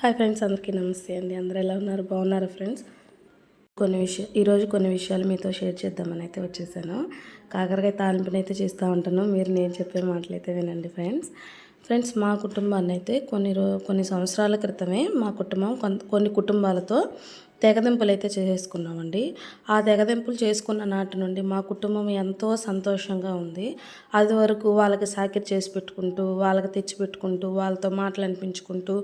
Hi friends అందరికీ నమస్తే అండి. అందరూ ఎలా ఉన్నారు? బాగున్నారు ఫ్రెండ్స్? కొన్ని విషయ ఈరోజు కొన్ని విషయాలు మీతో షేర్ చేద్దామని అయితే వచ్చేసాను. కాకరకాయ తాలింపుని అయితే చేస్తూ ఉంటాను. మీరు నేను చెప్పే మాటలు అయితే వినండి ఫ్రెండ్స్. ఫ్రెండ్స్ మా కుటుంబాన్ని అయితే కొన్ని రో కొన్ని సంవత్సరాల క్రితమే మా కుటుంబం కొన్ని కుటుంబాలతో తెగదెంపులు అయితే చేసుకున్నామండి ఆ తెగదెంపులు చేసుకున్న నాటి నుండి మా కుటుంబం ఎంతో సంతోషంగా ఉంది. అది వరకు వాళ్ళకి సాకిరి చేసి పెట్టుకుంటూ వాళ్ళకి తెచ్చి పెట్టుకుంటూ వాళ్ళతో మాటలు అనిపించుకుంటూ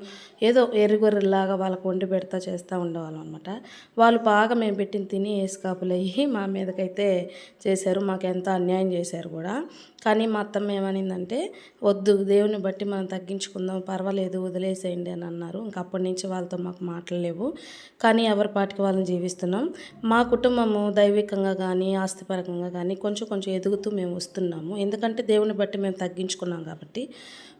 ఏదో ఎరుగుర్రెలాగా వాళ్ళకు వండి పెడతా చేస్తూ ఉండేవాళ్ళం అనమాట వాళ్ళు బాగా మేము పెట్టిన తిని వేసుకాపులు మా మీదకైతే చేశారు. మాకు ఎంతో అన్యాయం చేశారు కూడా. కానీ మా అత్తమ్మ ఏమనిందంటే వద్దు దేవుని బట్టి మనం తగ్గించుకుందాం పర్వాలేదు వదిలేసేయండి అని అన్నారు. ఇంక అప్పటి నుంచి వాళ్ళతో మాకు మాటలు లేవు. కానీ ఎవరు పాటికి వాళ్ళని జీవిస్తున్నాం. మా కుటుంబము దైవికంగా కానీ ఆస్తిపరంగా కానీ కొంచెం కొంచెం ఎదుగుతూ మేము వస్తున్నాము. ఎందుకంటే దేవుని బట్టి మేము తగ్గించుకున్నాం కాబట్టి.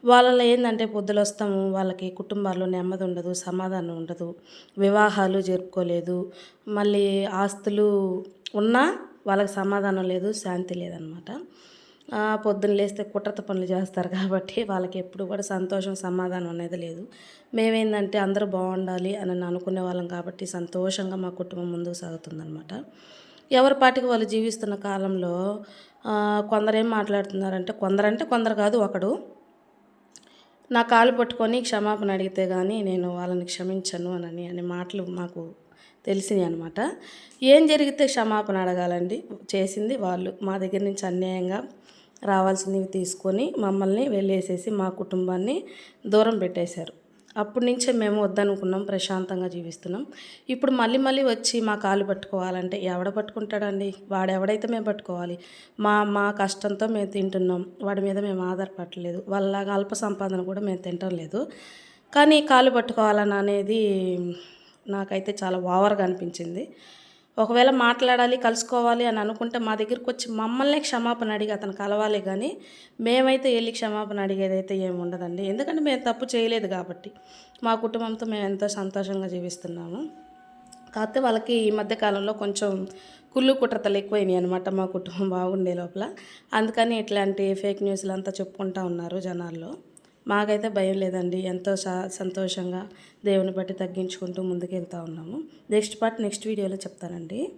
వాళ్ళలో ఏంటంటే పొద్దులు వస్తాము వాళ్ళకి కుటుంబాల్లో నెమ్మది ఉండదు సమాధానం ఉండదు వివాహాలు జరుపుకోలేదు మళ్ళీ ఆస్తులు ఉన్నా వాళ్ళకి సమాధానం లేదు శాంతి లేదనమాట. పొద్దున్న లేస్తే కుట్రత పనులు చేస్తారు కాబట్టి వాళ్ళకి ఎప్పుడు కూడా సంతోషం సమాధానం అనేది లేదు. మేమేందంటే అందరూ బాగుండాలి అని అనుకునే వాళ్ళం కాబట్టి సంతోషంగా మా కుటుంబం ముందుకు సాగుతుందనమాట ఎవరి పాటికి వాళ్ళు జీవిస్తున్న కాలంలో కొందరేం మాట్లాడుతున్నారంటే కొందరంటే కొందరు కాదు ఒకడు నా కాలు పట్టుకొని క్షమాపణ అడిగితే కానీ నేను వాళ్ళని క్షమించను అని అనే మాటలు మాకు తెలిసినాయి అనమాట ఏం జరిగితే క్షమాపణ అడగాలండి? చేసింది వాళ్ళు. మా దగ్గర నుంచి అన్యాయంగా రావాల్సినవి తీసుకొని మమ్మల్ని వెళ్ళేసేసి మా కుటుంబాన్ని దూరం పెట్టేశారు. అప్పటి నుంచే మేము వద్దనుకున్నాం ప్రశాంతంగా జీవిస్తున్నాం. ఇప్పుడు మళ్ళీ మళ్ళీ వచ్చి మా కాలు పట్టుకోవాలంటే ఎవడ పట్టుకుంటాడండి? వాడెవడైతే మేము పట్టుకోవాలి? మా మా కష్టంతో మేము తింటున్నాం. వాడి మీద మేము ఆధారపడలేదు. వాళ్ళ అల్ప సంపాదన కూడా మేము తింటం లేదు. కానీ కాలు పట్టుకోవాలని అనేది నాకైతే చాలా ఓవర్గా అనిపించింది. ఒకవేళ మాట్లాడాలి కలుసుకోవాలి అని అనుకుంటే మా దగ్గరికి వచ్చి మమ్మల్ని క్షమాపణ అడిగి అతను కలవాలి కానీ మేమైతే వెళ్ళి క్షమాపణ అడిగేది అయితే ఏమి ఉండదండి. ఎందుకంటే మేము తప్పు చేయలేదు కాబట్టి మా కుటుంబంతో మేము ఎంతో సంతోషంగా జీవిస్తున్నాము. కాకపోతే వాళ్ళకి ఈ మధ్య కాలంలో కొంచెం కుళ్ళు కుట్రతలు ఎక్కువైనాయి అనమాట మా కుటుంబం బాగుండే లోపల. అందుకని ఇట్లాంటి ఫేక్ న్యూస్లు అంతా చెప్పుకుంటా ఉన్నారు జనాల్లో. మాకైతే భయం లేదండి. ఎంతో సంతోషంగా దేవుని బట్టి తగ్గించుకుంటూ ముందుకు వెళ్తూ ఉన్నాము. నెక్స్ట్ పార్ట్ నెక్స్ట్ వీడియోలో చెప్తానండి.